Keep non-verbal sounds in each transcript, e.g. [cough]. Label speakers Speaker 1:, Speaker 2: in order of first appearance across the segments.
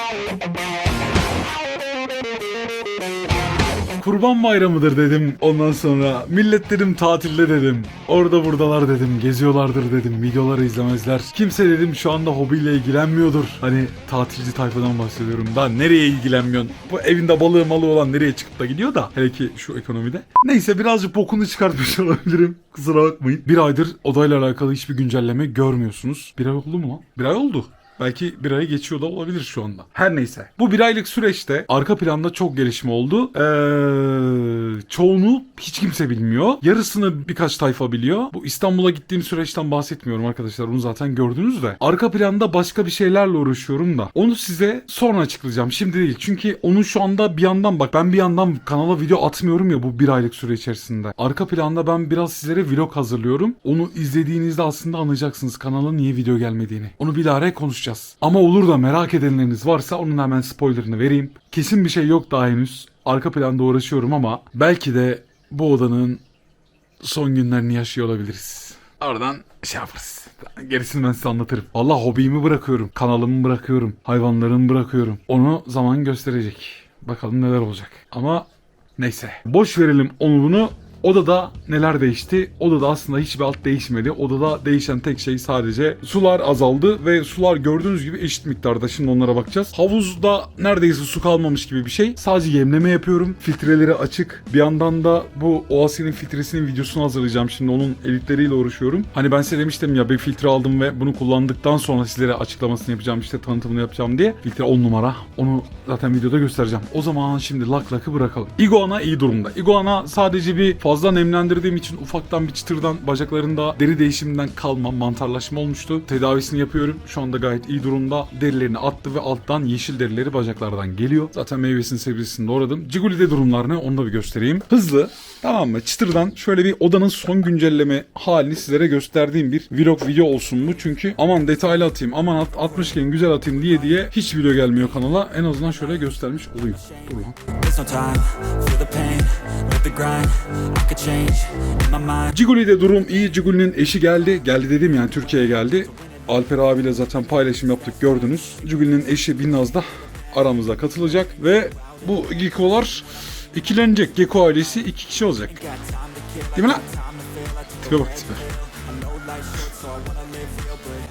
Speaker 1: Bye. Kurban bayramıdır dedim ondan sonra. Millet dedim tatilde dedim. Orada buradalar dedim. Geziyorlardır dedim. Videoları izlemezler. Kimse dedim şu anda hobiyle ilgilenmiyordur. Hani tatilci tayfadan bahsediyorum. Daha nereye ilgilenmiyorsun? Bu evinde balığı malı olan nereye çıkıp da gidiyor da. Hele ki şu ekonomide. Neyse birazcık bokunu çıkartmış [laughs] olabilirim. Kusura bakmayın. Bir aydır odayla alakalı hiçbir güncelleme görmüyorsunuz. Bir ay oldu mu lan? Bir ay oldu. Belki bir ay geçiyor da olabilir şu anda. Her neyse. Bu bir aylık süreçte arka planda çok gelişme oldu. Ee, çoğunu hiç kimse bilmiyor. Yarısını birkaç tayfa biliyor. Bu İstanbul'a gittiğim süreçten bahsetmiyorum arkadaşlar. Onu zaten gördünüz de. Arka planda başka bir şeylerle uğraşıyorum da. Onu size sonra açıklayacağım. Şimdi değil. Çünkü onun şu anda bir yandan bak ben bir yandan kanala video atmıyorum ya bu bir aylık süre içerisinde. Arka planda ben biraz sizlere vlog hazırlıyorum. Onu izlediğinizde aslında anlayacaksınız kanala niye video gelmediğini. Onu bilahare konuşacağız. Ama olur da merak edenleriniz varsa onun hemen spoilerını vereyim. Kesin bir şey yok daha henüz. Arka planda uğraşıyorum ama belki de bu odanın son günlerini yaşıyor olabiliriz. Oradan şey yaparız. Gerisini ben size anlatırım. Allah hobimi bırakıyorum. Kanalımı bırakıyorum. Hayvanlarımı bırakıyorum. Onu zaman gösterecek. Bakalım neler olacak. Ama neyse. Boş verelim onu bunu. Odada neler değişti? Odada aslında hiçbir alt değişmedi. Odada değişen tek şey sadece sular azaldı ve sular gördüğünüz gibi eşit miktarda. Şimdi onlara bakacağız. Havuzda neredeyse su kalmamış gibi bir şey. Sadece yemleme yapıyorum. Filtreleri açık. Bir yandan da bu Oasi'nin filtresinin videosunu hazırlayacağım. Şimdi onun editleriyle uğraşıyorum. Hani ben size demiştim ya bir filtre aldım ve bunu kullandıktan sonra sizlere açıklamasını yapacağım. işte tanıtımını yapacağım diye. Filtre 10 numara. Onu zaten videoda göstereceğim. O zaman şimdi lak lakı bırakalım. Iguana iyi durumda. Iguana sadece bir fazla nemlendirdiğim için ufaktan bir çıtırdan bacaklarında deri değişiminden kalma mantarlaşma olmuştu. Tedavisini yapıyorum. Şu anda gayet iyi durumda. Derilerini attı ve alttan yeşil derileri bacaklardan geliyor. Zaten meyvesini sebzesini doğradım. Ciguli'de durumlar ne onu da bir göstereyim. Hızlı. Tamam mı? Çıtırdan şöyle bir odanın son güncelleme halini sizlere gösterdiğim bir vlog video olsun bu. Çünkü aman detaylı atayım, aman at, atmışken güzel atayım diye diye hiç video gelmiyor kanala. En azından şöyle göstermiş olayım. Dur lan. Ciguli'de durum iyi. Ciguli'nin eşi geldi. Geldi dedim yani Türkiye'ye geldi. Alper abiyle zaten paylaşım yaptık gördünüz. Ciguli'nin eşi Binnaz da aramıza katılacak ve bu Gekko'lar ikilenecek. Gekko ailesi iki kişi olacak. Değil mi lan? Tipe bak tipe.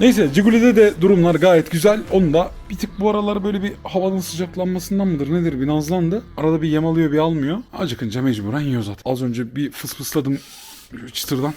Speaker 1: Neyse Ciguli'de de durumlar gayet güzel. Onu da bir tık bu aralar böyle bir havanın sıcaklanmasından mıdır nedir bir nazlandı. Arada bir yem alıyor bir almıyor. Acıkınca mecburen yiyor zaten. Az önce bir fıs fısladım çıtırdan.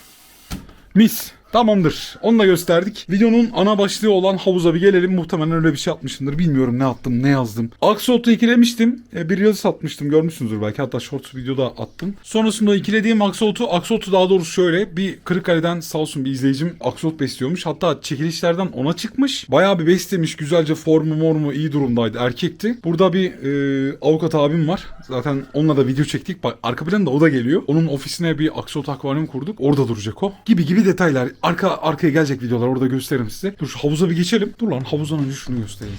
Speaker 1: Mis. Tamamdır. Onu da gösterdik. Videonun ana başlığı olan havuza bir gelelim. Muhtemelen öyle bir şey atmışımdır. Bilmiyorum ne attım, ne yazdım. Axolot'u ikilemiştim. E, bir yazı satmıştım. Görmüşsünüzdür belki. Hatta short videoda attım. Sonrasında ikilediğim Axolot'u, Axolot'u daha doğrusu şöyle. Bir Kırıkkale'den sağ olsun bir izleyicim Axolot besliyormuş. Hatta çekilişlerden ona çıkmış. Bayağı bir beslemiş. Güzelce formu mormu iyi durumdaydı. Erkekti. Burada bir e, avukat abim var. Zaten onunla da video çektik. Bak arka planda o da geliyor. Onun ofisine bir Axolot akvaryum kurduk. Orada duracak o. Gibi gibi detaylar. Arka arkaya gelecek videolar orada gösteririm size. Dur şu havuza bir geçelim. Dur lan havuzdan önce şunu göstereyim.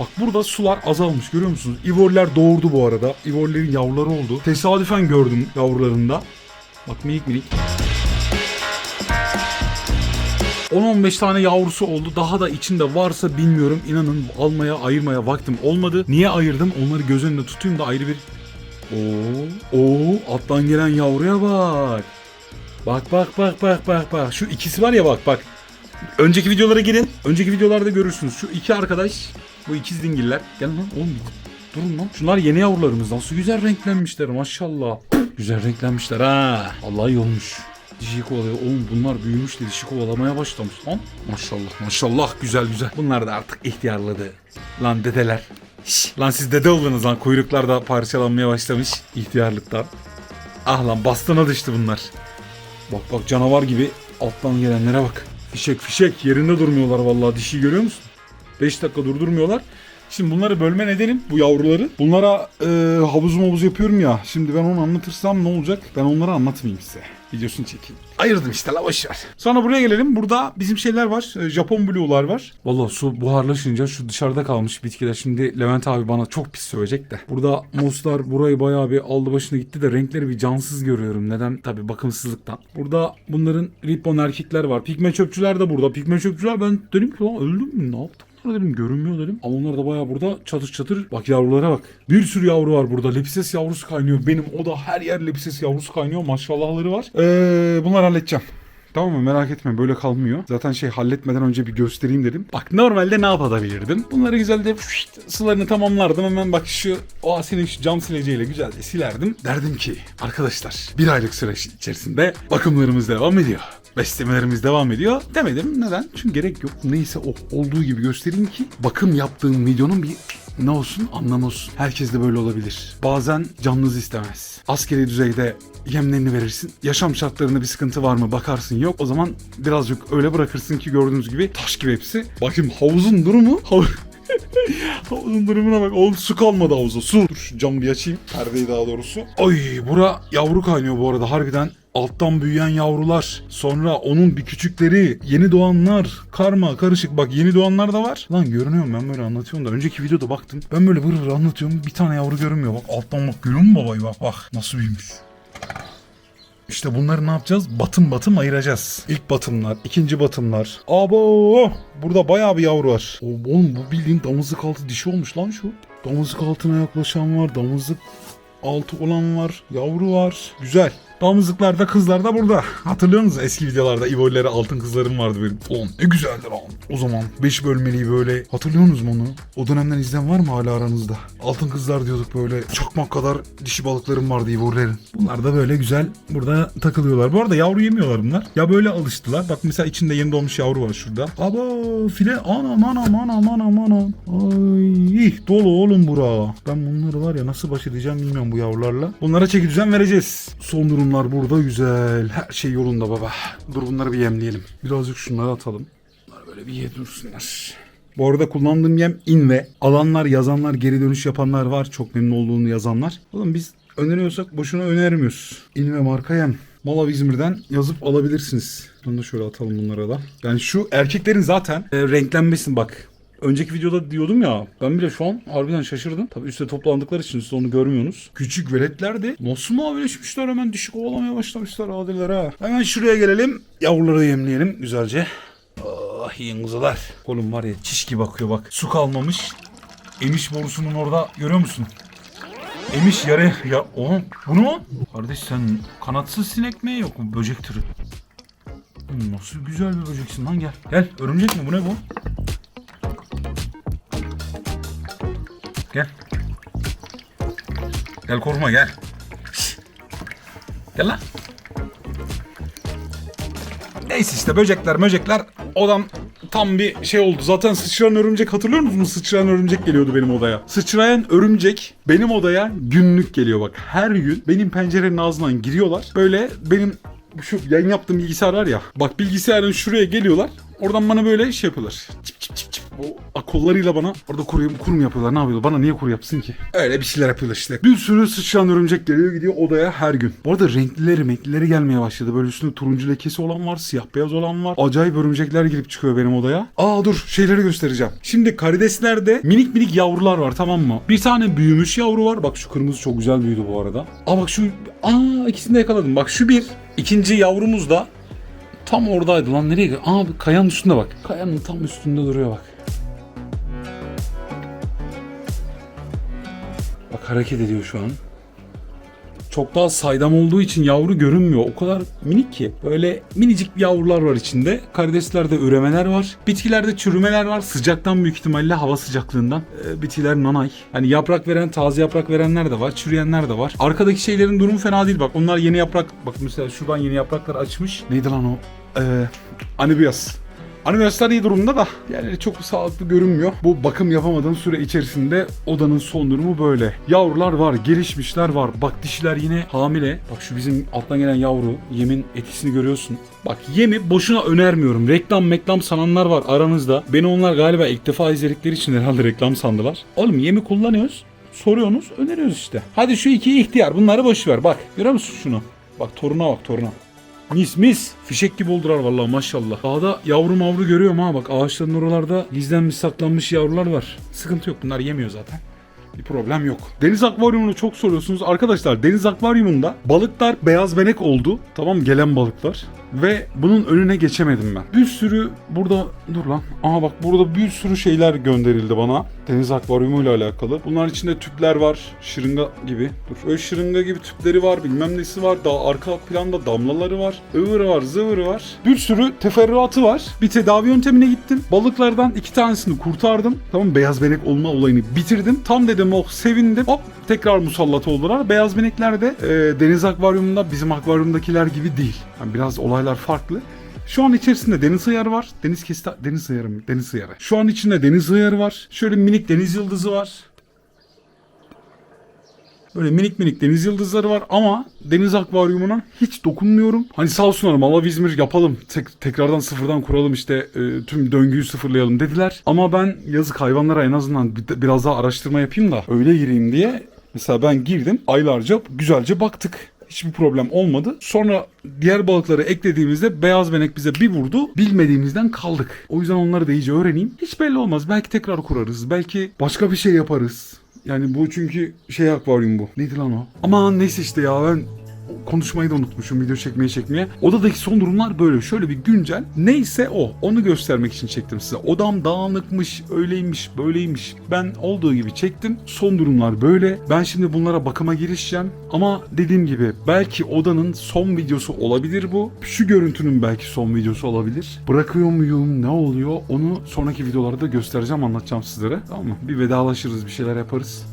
Speaker 1: Bak burada sular azalmış görüyor musunuz? İvorler doğurdu bu arada. İvorlerin yavruları oldu. Tesadüfen gördüm yavrularında. Bak minik minik. 10-15 tane yavrusu oldu. Daha da içinde varsa bilmiyorum. İnanın almaya, ayırmaya vaktim olmadı. Niye ayırdım? Onları göz önünde tutayım da ayrı bir... Oo, oo, alttan gelen yavruya bak. Bak bak bak bak bak bak. Şu ikisi var ya bak bak. Önceki videolara girin. Önceki videolarda görürsünüz. Şu iki arkadaş. Bu ikiz dingiller. Gel lan oğlum. Durun lan. Şunlar yeni yavrularımız. Nasıl güzel renklenmişler maşallah. Güzel renklenmişler ha. Allah iyi olmuş. Dişi kovalıyor. Oğlum bunlar büyümüş de dişi kovalamaya başlamış lan. Maşallah maşallah güzel güzel. Bunlar da artık ihtiyarladı. Lan dedeler. Şş, lan siz dede oldunuz lan. Kuyruklar da parçalanmaya başlamış ihtiyarlıktan. Ah lan bastona düştü bunlar. Bak bak canavar gibi alttan gelenlere bak. Fişek fişek yerinde durmuyorlar vallahi dişi görüyor musun? 5 dakika durdurmuyorlar. Şimdi bunları bölme nedenim bu yavruları. Bunlara e, havuz mavuz yapıyorum ya. Şimdi ben onu anlatırsam ne olacak? Ben onları anlatmayayım size. Videosunu çekeyim. Ayırdım işte la boş ver. Sonra buraya gelelim. Burada bizim şeyler var. E, Japon blue'lar var. Valla su buharlaşınca şu dışarıda kalmış bitkiler. Şimdi Levent abi bana çok pis sövecek de. Burada moslar burayı bayağı bir aldı başına gitti de renkleri bir cansız görüyorum. Neden? Tabii bakımsızlıktan. Burada bunların ribbon erkekler var. Pigme çöpçüler de burada. Pigme çöpçüler ben dedim ki lan öldüm mü? Ne yaptım? Bunlar dedim görünmüyor dedim. Ama onlar da bayağı burada çatır çatır. Bak yavrulara bak. Bir sürü yavru var burada. Lepses yavrusu kaynıyor. Benim o da her yer lepses yavrusu kaynıyor. Maşallahları var. Ee, bunları halledeceğim. Tamam mı merak etme böyle kalmıyor. Zaten şey halletmeden önce bir göstereyim dedim. Bak normalde ne yapabilirdim? Bunları güzelce fışt, sularını tamamlardım. Hemen bak şu o asinin şu cam sileceğiyle güzelce silerdim. Derdim ki arkadaşlar bir aylık süreç içerisinde bakımlarımız devam ediyor. Beslemelerimiz devam ediyor. Demedim. Neden? Çünkü gerek yok. Neyse o olduğu gibi göstereyim ki bakım yaptığım videonun bir ne olsun anlam olsun. Herkes de böyle olabilir. Bazen canınız istemez. Askeri düzeyde yemlerini verirsin. Yaşam şartlarında bir sıkıntı var mı bakarsın yok. O zaman birazcık öyle bırakırsın ki gördüğünüz gibi taş gibi hepsi. Bakayım havuzun durumu. Hav- [laughs] Havuzun durumuna bak. Oğlum su kalmadı havuza. Su. Dur şu camı bir açayım. Perdeyi daha doğrusu. Ay bura yavru kaynıyor bu arada harbiden. Alttan büyüyen yavrular. Sonra onun bir küçükleri. Yeni doğanlar. Karma karışık. Bak yeni doğanlar da var. Lan görünüyorum ben böyle anlatıyorum da. Önceki videoda baktım. Ben böyle vır vır anlatıyorum. Bir tane yavru görünmüyor. Bak alttan bak görüyor musun babayı bak bak. Nasıl büyümüş. İşte bunları ne yapacağız? Batım batım ayıracağız. İlk batımlar, ikinci batımlar. Abo! Burada bayağı bir yavru var. Oğlum bu bildiğin damızlık altı dişi olmuş lan şu. Damızlık altına yaklaşan var, damızlık altı olan var, yavru var. Güzel. Damızlıklar da kızlar da burada. Hatırlıyor musunuz eski videolarda İvo'lere altın kızlarım vardı benim. Oğlum ne güzeldi lan. O zaman 5 bölmeliyi böyle hatırlıyor musunuz onu? O dönemden izleyen var mı hala aranızda? Altın kızlar diyorduk böyle. Çakmak kadar dişi balıklarım vardı İvo'lerin. Bunlar da böyle güzel burada takılıyorlar. Bu arada yavru yemiyorlar bunlar. Ya böyle alıştılar. Bak mesela içinde yeni doğmuş yavru var şurada. Aba file anam anam anam anam anam. Ay dolu oğlum bura. Ben bunları var ya nasıl baş edeceğim bilmiyorum bu yavrularla. Bunlara çeki düzen vereceğiz. Son durumlar burada güzel. Her şey yolunda baba. Dur bunları bir yemleyelim. Birazcık şunları atalım. Bunlar böyle bir ye dursunlar. Bu arada kullandığım yem Inve. Alanlar, yazanlar, geri dönüş yapanlar var. Çok memnun olduğunu yazanlar. Oğlum biz öneriyorsak boşuna önermiyoruz. Inve marka yem. Malav İzmir'den yazıp alabilirsiniz. Bunu da şöyle atalım bunlara da. Yani şu erkeklerin zaten e, renklenmesin bak. Önceki videoda diyordum ya ben bile şu an harbiden şaşırdım. Tabii üstte toplandıkları için siz onu görmüyorsunuz. Küçük veletler de nasıl mavileşmişler hemen dişi kovalamaya başlamışlar adiler ha. Hemen şuraya gelelim. Yavruları yemleyelim güzelce. Ah yiyin kuzular. Oğlum var ya çiş gibi bakıyor bak. Su kalmamış. Emiş borusunun orada görüyor musun? Emiş yarı ya oğlum bu ne? Kardeş sen kanatsız sinek mi yok mu böcek türü? Nasıl güzel bir böceksin lan gel. Gel örümcek mi bu ne bu? Gel. Gel korkma gel. Gel lan. Neyse işte böcekler möcekler odam tam bir şey oldu. Zaten sıçrayan örümcek hatırlıyor musunuz? Sıçrayan örümcek geliyordu benim odaya. Sıçrayan örümcek benim odaya günlük geliyor bak. Her gün benim pencerenin ağzından giriyorlar. Böyle benim şu yayın yaptığım bilgisayar var ya. Bak bilgisayarın şuraya geliyorlar. Oradan bana böyle şey yapıyorlar. Çip çip çip çip. O kollarıyla bana orada kuru, mu yapıyorlar ne yapıyorlar? Bana niye kuru yapsın ki? Öyle bir şeyler yapıyorlar işte. Bir sürü sıçrayan örümcek geliyor gidiyor odaya her gün. Bu arada renklileri renklileri gelmeye başladı. Böyle üstünde turuncu lekesi olan var, siyah beyaz olan var. Acayip örümcekler girip çıkıyor benim odaya. Aa dur şeyleri göstereceğim. Şimdi karideslerde minik minik yavrular var tamam mı? Bir tane büyümüş yavru var. Bak şu kırmızı çok güzel büyüdü bu arada. Aa bak şu aa ikisini de yakaladım. Bak şu bir. İkinci yavrumuz da Tam oradaydı lan nereye? Aa kayanın üstünde bak. Kayanın tam üstünde duruyor bak. Hareket ediyor şu an. Çok daha saydam olduğu için yavru görünmüyor. O kadar minik ki. Böyle minicik yavrular var içinde. Karideslerde üremeler var. Bitkilerde çürümeler var. Sıcaktan büyük ihtimalle hava sıcaklığından. Ee, bitkiler nanay. Hani yaprak veren, taze yaprak verenler de var. Çürüyenler de var. Arkadaki şeylerin durumu fena değil bak. Onlar yeni yaprak. Bak mesela şuradan yeni yapraklar açmış. Neydi lan o? Ee, Anibias. Aniversler iyi durumda da yerleri çok sağlıklı görünmüyor. Bu bakım yapamadığım süre içerisinde odanın son durumu böyle. Yavrular var, gelişmişler var. Bak dişiler yine hamile. Bak şu bizim alttan gelen yavru. Yemin etisini görüyorsun. Bak yemi boşuna önermiyorum. Reklam meklam sananlar var aranızda. Beni onlar galiba ilk defa izledikleri için herhalde reklam sandılar. Oğlum yemi kullanıyoruz. Soruyorsunuz, öneriyoruz işte. Hadi şu iki ihtiyar bunları boş ver. Bak görüyor musun şunu? Bak toruna bak toruna. Mis mis. Fişek gibi oldular vallahi maşallah. Dağda yavru mavru görüyorum ha bak ağaçların oralarda gizlenmiş saklanmış yavrular var. Sıkıntı yok bunlar yemiyor zaten. Bir problem yok. Deniz akvaryumunu çok soruyorsunuz. Arkadaşlar deniz akvaryumunda balıklar beyaz benek oldu. Tamam gelen balıklar. Ve bunun önüne geçemedim ben. Bir sürü burada dur lan. Aha bak burada bir sürü şeyler gönderildi bana. Deniz akvaryumuyla alakalı. Bunların içinde tüpler var. Şırınga gibi. Dur. Öyle şırınga gibi tüpleri var. Bilmem nesi var. Daha arka planda damlaları var. ıvırı var. Zıvırı var. Bir sürü teferruatı var. Bir tedavi yöntemine gittim. Balıklardan iki tanesini kurtardım. Tamam beyaz benek olma olayını bitirdim. Tam dedim oh sevindim. Hop tekrar musallat oldular. Beyaz benekler de e, deniz akvaryumunda bizim akvaryumdakiler gibi değil. Yani biraz olaylar farklı. Şu an içerisinde deniz hıyarı var. Deniz kesti deniz hıyarı mı? Deniz hıyarı. Şu an içinde deniz hıyarı var. Şöyle minik deniz yıldızı var. Böyle minik minik deniz yıldızları var ama deniz akvaryumuna hiç dokunmuyorum. Hani sağ olsunlar Malav İzmir yapalım. Tek, tekrardan sıfırdan kuralım işte e, tüm döngüyü sıfırlayalım dediler. Ama ben yazık hayvanlara en azından bir- biraz daha araştırma yapayım da öyle gireyim diye. Mesela ben girdim aylarca güzelce baktık. Hiçbir problem olmadı. Sonra diğer balıkları eklediğimizde beyaz benek bize bir vurdu. Bilmediğimizden kaldık. O yüzden onları da iyice öğreneyim. Hiç belli olmaz. Belki tekrar kurarız. Belki başka bir şey yaparız. Yani bu çünkü şey akvaryum bu. Neydi lan o? Aman neyse işte ya ben konuşmayı da unutmuşum video çekmeye çekmeye. Odadaki son durumlar böyle. Şöyle bir güncel. Neyse o. Onu göstermek için çektim size. Odam dağınıkmış, öyleymiş, böyleymiş. Ben olduğu gibi çektim. Son durumlar böyle. Ben şimdi bunlara bakıma girişeceğim. Ama dediğim gibi belki odanın son videosu olabilir bu. Şu görüntünün belki son videosu olabilir. Bırakıyor muyum? Ne oluyor? Onu sonraki videolarda göstereceğim, anlatacağım sizlere. Tamam mı? Bir vedalaşırız, bir şeyler yaparız.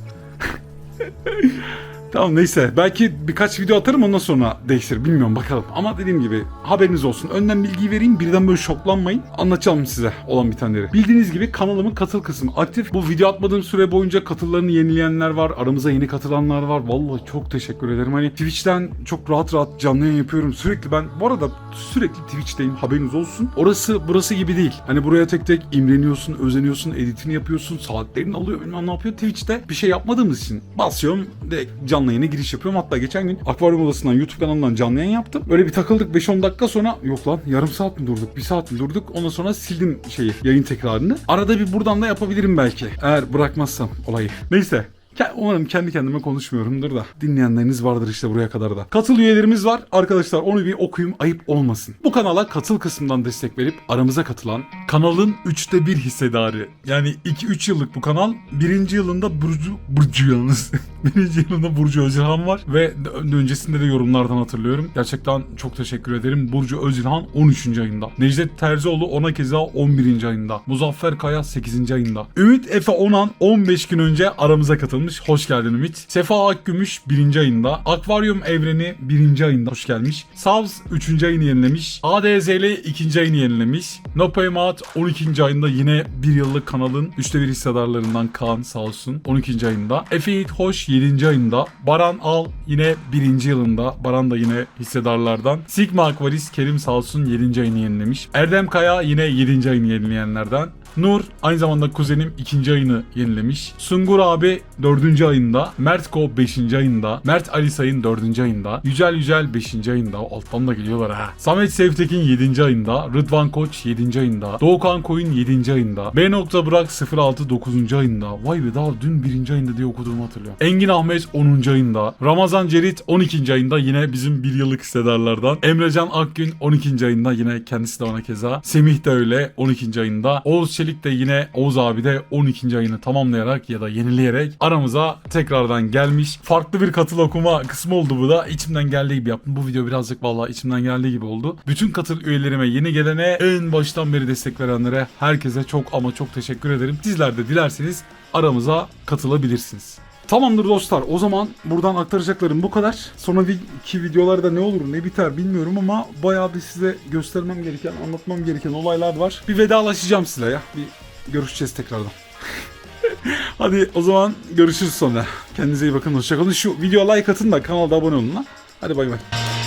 Speaker 1: [laughs] Tamam neyse. Belki birkaç video atarım ondan sonra değiştir. Bilmiyorum bakalım. Ama dediğim gibi haberiniz olsun. Önden bilgiyi vereyim. Birden böyle şoklanmayın. Anlatacağım size olan bitenleri. Bildiğiniz gibi kanalımın katıl kısmı aktif. Bu video atmadığım süre boyunca katıllarını yenileyenler var. Aramıza yeni katılanlar var. Vallahi çok teşekkür ederim. Hani Twitch'ten çok rahat rahat canlı yayın yapıyorum. Sürekli ben bu arada sürekli Twitch'teyim. Haberiniz olsun. Orası burası gibi değil. Hani buraya tek tek imreniyorsun, özeniyorsun, editini yapıyorsun, saatlerini alıyor, bilmem ne yapıyor. Twitch'te bir şey yapmadığımız için basıyorum, direkt canlı yayına giriş yapıyorum. Hatta geçen gün Akvaryum Odası'ndan YouTube kanalından canlı yayın yaptım. Öyle bir takıldık 5-10 dakika sonra yok lan yarım saat mi durduk, bir saat mi durduk? Ondan sonra sildim şeyi, yayın tekrarını. Arada bir buradan da yapabilirim belki. Eğer bırakmazsam olayı. Neyse Umarım kendi kendime konuşmuyorumdur da dinleyenleriniz vardır işte buraya kadar da. Katıl üyelerimiz var. Arkadaşlar onu bir okuyayım ayıp olmasın. Bu kanala katıl kısmından destek verip aramıza katılan kanalın 3'te 1 hissedarı. Yani 2-3 yıllık bu kanal. Birinci yılında Burcu, Burcu yalnız. [laughs] Birinci yılında Burcu Özilhan var ve öncesinde de yorumlardan hatırlıyorum. Gerçekten çok teşekkür ederim. Burcu Özilhan 13. ayında. Necdet Terzioğlu ona keza 11. ayında. Muzaffer Kaya 8. ayında. Ümit Efe Onan 15 gün önce aramıza katılmış. Hoş geldin Ümit. Sefa Akgümüş 1. ayında. Akvaryum Evreni 1. ayında hoş gelmiş. Savs 3. ayını yenilemiş. ADZL 2. ayını yenilemiş. Nopaymat 12. ayında yine 1 yıllık kanalın 3'te 1 hissedarlarından Kaan sağ olsun 12. ayında. Efe Yiğit Hoş 7. ayında. Baran Al yine 1. yılında. Baran da yine hissedarlardan. Sigma Aquaris Kerim sağ olsun 7. ayını yenilemiş. Erdem Kaya yine 7. ayını yenileyenlerden. Nur aynı zamanda kuzenim ikinci ayını yenilemiş. Sungur abi dördüncü ayında. Mert Ko beşinci ayında. Mert Ali Sayın dördüncü ayında. Yücel Yücel beşinci ayında. Alttan da geliyorlar ha. Samet Sevtekin yedinci ayında. Rıdvan Koç yedinci ayında. Doğukan Koyun yedinci ayında. B. Bırak 06 dokuzuncu ayında. Vay be daha dün birinci ayında diye okuduğumu hatırlıyorum. Engin Ahmet 10. ayında. Ramazan Cerit 12. ayında yine bizim bir yıllık hissedarlardan. Emrecan Akgün 12. ayında yine kendisi de ona keza. Semih de öyle 12. ayında. Oğuz Çelik de yine Oğuz abi de 12. ayını tamamlayarak ya da yenileyerek aramıza tekrardan gelmiş. Farklı bir katıl okuma kısmı oldu bu da. İçimden geldiği gibi yaptım. Bu video birazcık vallahi içimden geldiği gibi oldu. Bütün katıl üyelerime yeni gelene en baştan beri destek verenlere herkese çok ama çok teşekkür ederim. Sizler de dilerseniz aramıza katılabilirsiniz. Tamamdır dostlar. O zaman buradan aktaracaklarım bu kadar. Sonraki videolarda ne olur ne biter bilmiyorum ama bayağı bir size göstermem gereken, anlatmam gereken olaylar var. Bir vedalaşacağım size ya. Bir görüşeceğiz tekrardan. [laughs] Hadi o zaman görüşürüz sonra. Kendinize iyi bakın. Hoşçakalın. Şu videoya like atın da kanalda abone olun lan. Hadi bay bay.